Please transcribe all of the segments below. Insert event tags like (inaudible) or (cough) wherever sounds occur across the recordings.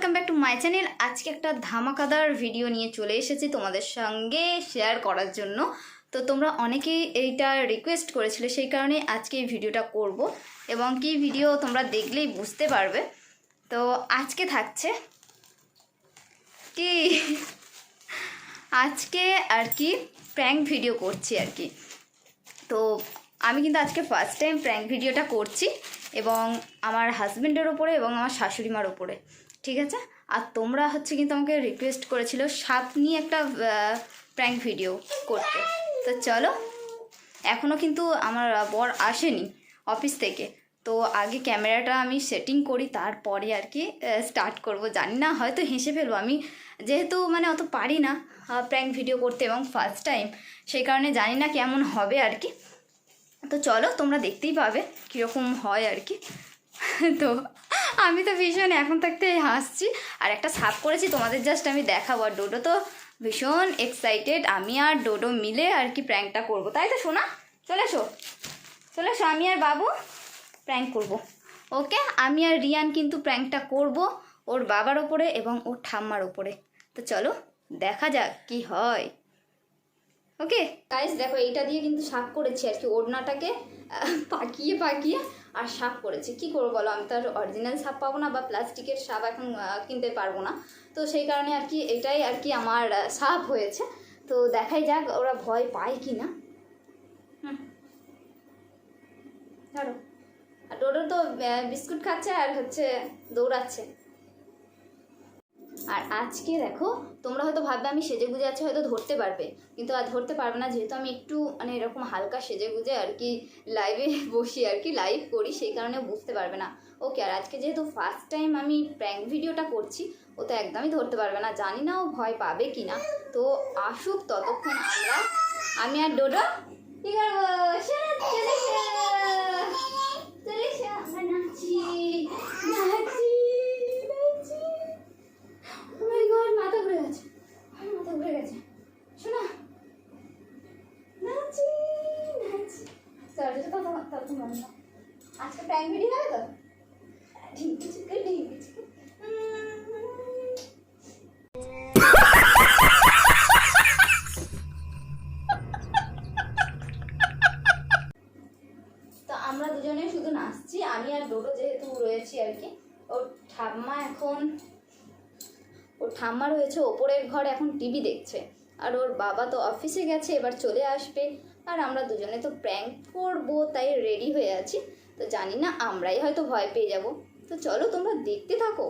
Welcome back to my channel আজকে একটা ধামাকাদার video নিয়ে চলে এসেছি তোমাদের সঙ্গে শেয়ার করার জন্য। তো তোমরা অনেকেই এইটা রিকোয়েস্ট করেছিলে, সেই কারণে আজকে এই ভিডিওটা করব এবং কি ভিডিও তোমরা দেখলেই বুঝতে পারবে। তো আজকে থাকছে কি? আজকে আর কি প্র্যাঙ্ক ভিডিও করছি আর কি। তো আমি কিন্তু আজকে ফার্স্ট টাইম প্র্যাঙ্ক ভিডিওটা করছি এবং আমার হাজব্যান্ডের ওপরে এবং আমার শাশুড়ি মার ওপরে ঠিক আছে? আর তোমরা হচ্ছে কিন্তু আমাকে রিকোয়েস্ট করেছিল সাপ নিয়ে একটা প্র্যাঙ্ক ভিডিও করতে। তো চলো এখনও কিন্তু আমার বর আসেনি অফিস থেকে। তো আগে ক্যামেরাটা আমি সেটিং করি, তারপরে আর কি স্টার্ট করব। জানি না, হয়তো হেসে ফেলব। আমি যেহেতু মানে অত পারি না প্র্যাঙ্ক ভিডিও করতে এবং ফার্স্ট টাইম সেই কারণে জানি না কেমন হবে আর কি। তো চলো, তোমরা দেখতেই পাবে কীরকম হয় আর কি। তো আমি তো ভীষণ এখন থাকতে হাসছি। আর একটা সাপ করেছি, তোমাদের জাস্ট আমি দেখাবো। আর ডোডো তো ভীষণ এক্সাইটেড আমি আর ডোডো মিলে আর কি প্র্যাঙ্কটা করব। তাই তো শোনা চলে এসো। চলে এসো, আমি আর বাবু প্র্যাঙ্ক করব। ওকে? আমি আর রিয়ান কিন্তু প্র্যাঙ্কটা করব ওর বাবার ওপরে এবং ওর ঠাম্মার ওপরে। তো চলো, দেখা যাক কি হয়। ওকে? গাইস দেখো, এইটা দিয়ে কিন্তু সাফ করেছি আর কি। ওড়নাটাকে পাকিয়ে পাকিয়ে আর সাপ করেছে। কি করব বলো? আমি তো আর অরিজিনাল সাপ পাবো না বা প্লাস্টিকের সাপ এখন কিনতে পারব না। তো সেই কারণে আর কি এটাই আর কি আমার সাপ হয়েছে। তো দেখাই যাক ওরা ভয় পায় কি না। হুম। ধরো। আর ডোডো তো বিস্কুট খাচ্ছে আর হচ্ছে দৌড়াচ্ছে। আর আজকে দেখো, তোমরা হয়তো ভাববে আমি সেজে গুজে আছি, হয়তো ধরতে পারবে। কিন্তু আর ধরতে পারবে না, যেহেতু আমি একটু মানে এরকম হালকা সেজে গুজে আর কি লাইভে (laughs) বসি আর কি লাইভ করি, সেই কারণে বুঝতে পারবে না। ওকে আর আজকে যেহেতু ফার্স্ট টাইম আমি প্র্যাঙ্ক ভিডিওটা করছি, ও তো একদমই ধরতে পারবে না। জানি না ও ভয় পাবে কি না তো আসুক ততক্ষণ আমরা, আমি আর ডোডো, কি করব? চলে নাচি নাচি। প্র্যাঙ্ক ভিডিও হবে তো তো আমরা দুজনে শুধু নাচছি, আমি আর ডোডো যেহেতু রয়েছি আর কি, ওর ঠাম্মা এখন, ওর ঠাম্মা রয়েছে, ওপরের ঘরে এখন টিভি দেখছে। আর ওর বাবা তো অফিসে গেছে, এবার চলে আসবে। আর আমরা দুজনে তো প্র্যাঙ্ক করব, তাই রেডি হয়ে আছি। তো জানি না, আমরাই হয়তো ভয় পেয়ে যাব। তো চলো তোমরা দেখতে থাকো।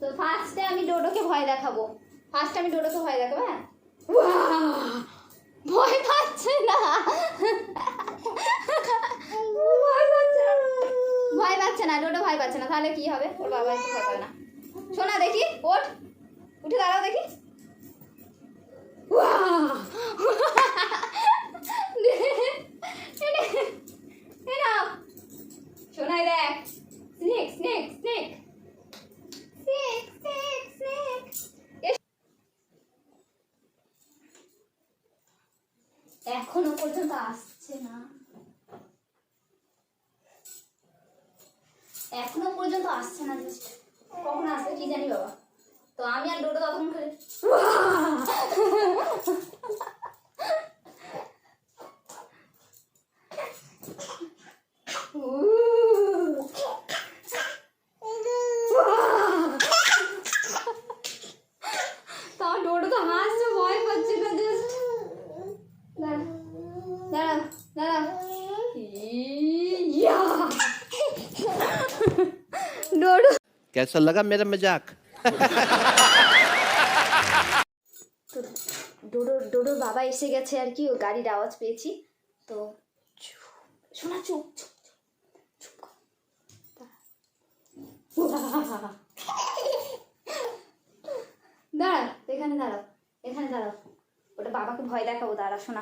তো ফার্স্টে আমি ডোডোকে ভয় দেখাবো। ফার্স্ট আমি ডোডোকে ভয় দেখাবো হ্যাঁ? ভয় পাচ্ছে না। ভয় পাচ্ছে না। ডোডো ভয় পাচ্ছে না। তাহলে কি হবে? ওর বাবা ভয় পাবে না। শোনা দেখি, ওঠ। উঠে দাঁড়াও দেখি। পর্যন্ত আসছে না। এখনও পর্যন্ত আসছে না জাস্ট কখন আসবে কি জানি বাবা। তো আমি আর ডোডো তখন খেলে তা ডোডো তো হাসছে ভয় পাচ্ছে না জাস্ট দাঁড়া দাঁড়া দাঁড়া ইয়া ডোডো कैसा लगा मेरा मजाक তো ডোডো ডোডোর বাবা এসে গেছে আর কি ও গাড়ির আওয়াজ পেয়েছি তো চুপ, শোনা চুপ চুপ চুপ, চুপ কর। দাঁড়া। দাঁড়া এখানে দাঁড়াও এখানে দাঁড়াও ওটা বাবাকে ভয় দেখাবো দাঁড়া শোনা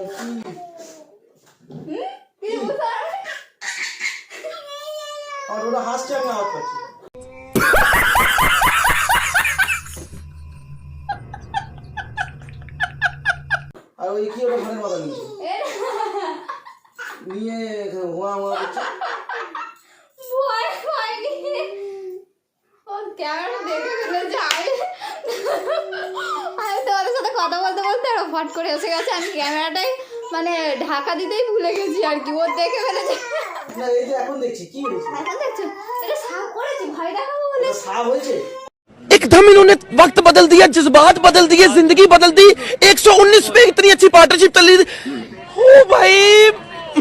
আমার ওটা হাসছে আমি আওয়াজ পাচ্ছি আর ওই কি ওটা ঘরের মাথা নিয়েছে নিয়ে হুয়া হুয়া করছে। ভয় পাইনি। ও ক্যামেরা দেখে ফেলেছে আমি আমি তোমাদের সাথে কথা বলতে বলতে আরও ফট করে এসে গেছে। আমি ক্যামেরাটাই মানে ঢাকা দিতেই ভুলে গেছি আর কি। ও দেখে ফেলেছে না এই যে এখন দেখছি কি হয়েছে এখন দেখছো এটা সাফ করেছি ভয় দেখাবো বলে এটা সাপ হয়েছে एकदम इन्होंने वक्त बदल दिया जज्बात बदल दिए जिंदगी बदल दी 119 पे इतनी अच्छी पार्टनरशिप चल रही थी। ओ भाई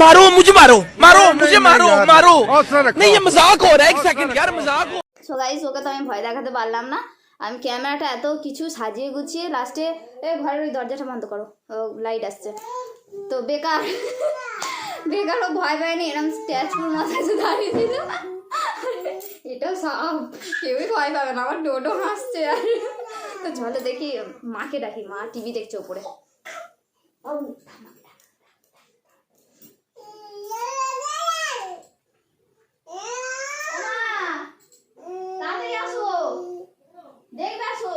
मारो मुझे मारो मारो मुझे मारो मारो नहीं ये मजाक हो रहा है एक सेकंड यार मजाक हो সো গাইস ওকে তো আমি ভয় দেখাতে পারলাম না আমি ক্যামেরাটা এত কিছু সাজিয়ে গুছিয়ে লাস্টে এ ঘরের ওই দরজাটা বন্ধ করো ও লাইট আসছে তো বেকার বেকার ও ভয় পায়নি এরকম স্ট্যাচুর মাথায় যে দাঁড়িয়ে ছিল। এটা সাপ কেউই ভয় পাবে না, আমার ডোডো হাসছে, আর। তো চলো দেখি, মাকে ডাকি, মা টিভি দেখছে ওপরে। তাড়াতাড়ি আসো দেখবে আসো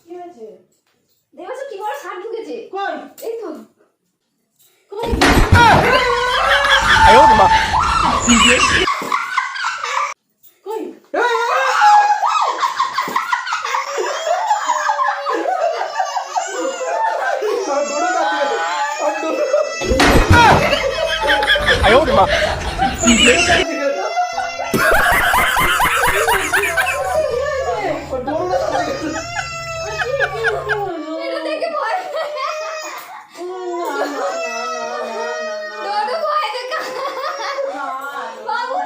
কি হয়েছে দেখো কি বড় সাপ ঢুকেছে কই এই তো আর ডোডো কাটবে আর ডোডো আর ডোডো কাটবে এটা দেখে ভয় ডোডো ভয় দেখা বাবু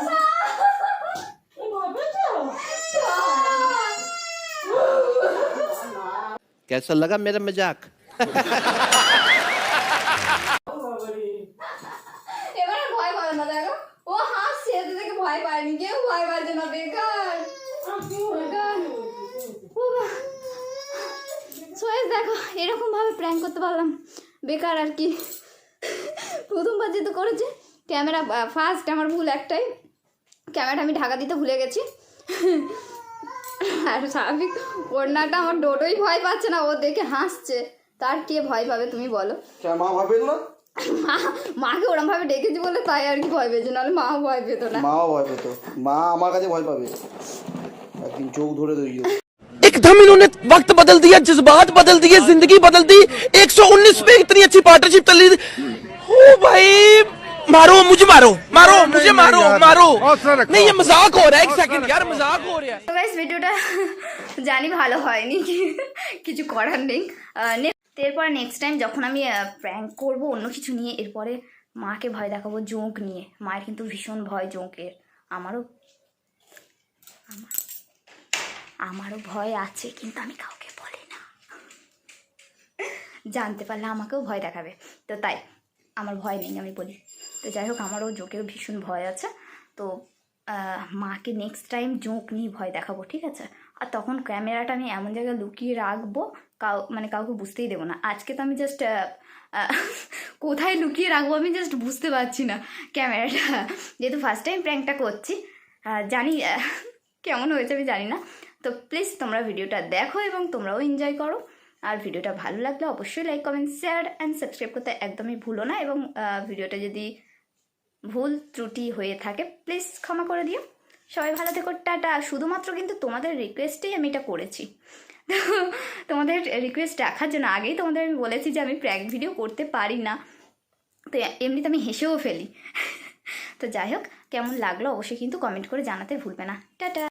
कैसा लगा मेरा मजाक এবারে ভয় পাবে না দেখো ও হাসছে এতে থেকে ভয় পায়নি কেউ ভয় পাচ্ছে না বেকার বেকার ও মা। সোয়েস দেখো এরকম ভাবে প্র্যাঙ্ক করতে পারলাম বেকার আর কি প্রথমবার যেহেতু করেছে ক্যামেরা ফার্স্ট আমার ভুল একটাই ক্যামেরাটা আমি ঢাকা দিতে ভুলে গেছি আর স্বাভাবিক ওড়নাটা আমার ডোডোই ভয় পাচ্ছে না ও দেখে হাসছে তার কে ভয় পাবে তুমি বলো কে মা ভাবে না মা মাকে ওরম ভাবে ডেকেছি বলে তাই আর কি ভয় পেয়েছে নাহলে মাও ভয় পেতো না মাও ভয় পেত মা আমার কাছে ভয় পাবে একদিন চোখ ধরে দইও एकदम इन्होंने वक्त बदल दिया जज्बात बदल दिए जिंदगी बदल दी 119 पे इतनी अच्छी पार्टनरशिप चल रही थी। ओ भाई मारो मुझे मारो मारो मुझे मारो मारो नहीं ये मजाक हो रहा है एक सेकंड यार मजाक हो रहा है তো গাইস ভিডিওটা জানি ভালো হয়নি কিছু করার নেই আহ, ne- এরপর নেক্সট টাইম যখন আমি প্র্যাঙ্ক করব অন্য কিছু নিয়ে এরপরে মাকে ভয় দেখাবো জোঁক নিয়ে মায়ের কিন্তু ভীষণ ভয় জোঁকের আমারও আমার আমারও ভয় আছে কিন্তু আমি কাউকে বলি না জানতে পারলে আমাকেও ভয় দেখাবে তো তাই আমার ভয় নেই আমি বলি তো যাই হোক আমারও জোকের ভীষণ ভয় আছে। তো মাকে নেক্সট টাইম জোঁক নিয়ে ভয় দেখাবো, ঠিক আছে? আর তখন ক্যামেরাটা আমি এমন জায়গায় লুকিয়ে রাখব, কাউ মানে কাউকে বুঝতেই দেবো না। আজকে তো আমি জাস্ট কোথায় লুকিয়ে রাখব আমি জাস্ট বুঝতে পারছি না ক্যামেরাটা। যেহেতু ফার্স্ট টাইম প্র্যাঙ্কটা করছি জানি কেমন হয়েছে আমি জানি না। তো প্লিজ তোমরা ভিডিওটা দেখো এবং তোমরাও এনজয় করো। আর ভিডিওটা ভালো লাগলে অবশ্যই like comment share and subscribe করতে একদমই ভুলো না এবং ভিডিওটা যদি ভুল ত্রুটি হয়ে থাকে। প্লিজ ক্ষমা করে দিও। সবাই ভালো থেকো। টাটা। শুধুমাত্র কিন্তু তোমাদের রিকোয়েস্টেই আমি এটা করেছি। তোমাদের রিকোয়েস্ট রাখার জন্য আগেই তোমাদের আমি বলেছি যে আমি প্র্যাঙ্ক ভিডিও করতে পারি না। তো এমনিতে আমি হেসেও ফেলি। তো যাই হোক, কেমন লাগল অবশ্যই কিন্তু কমেন্ট করে জানাতে ভুলবে না। টাটা।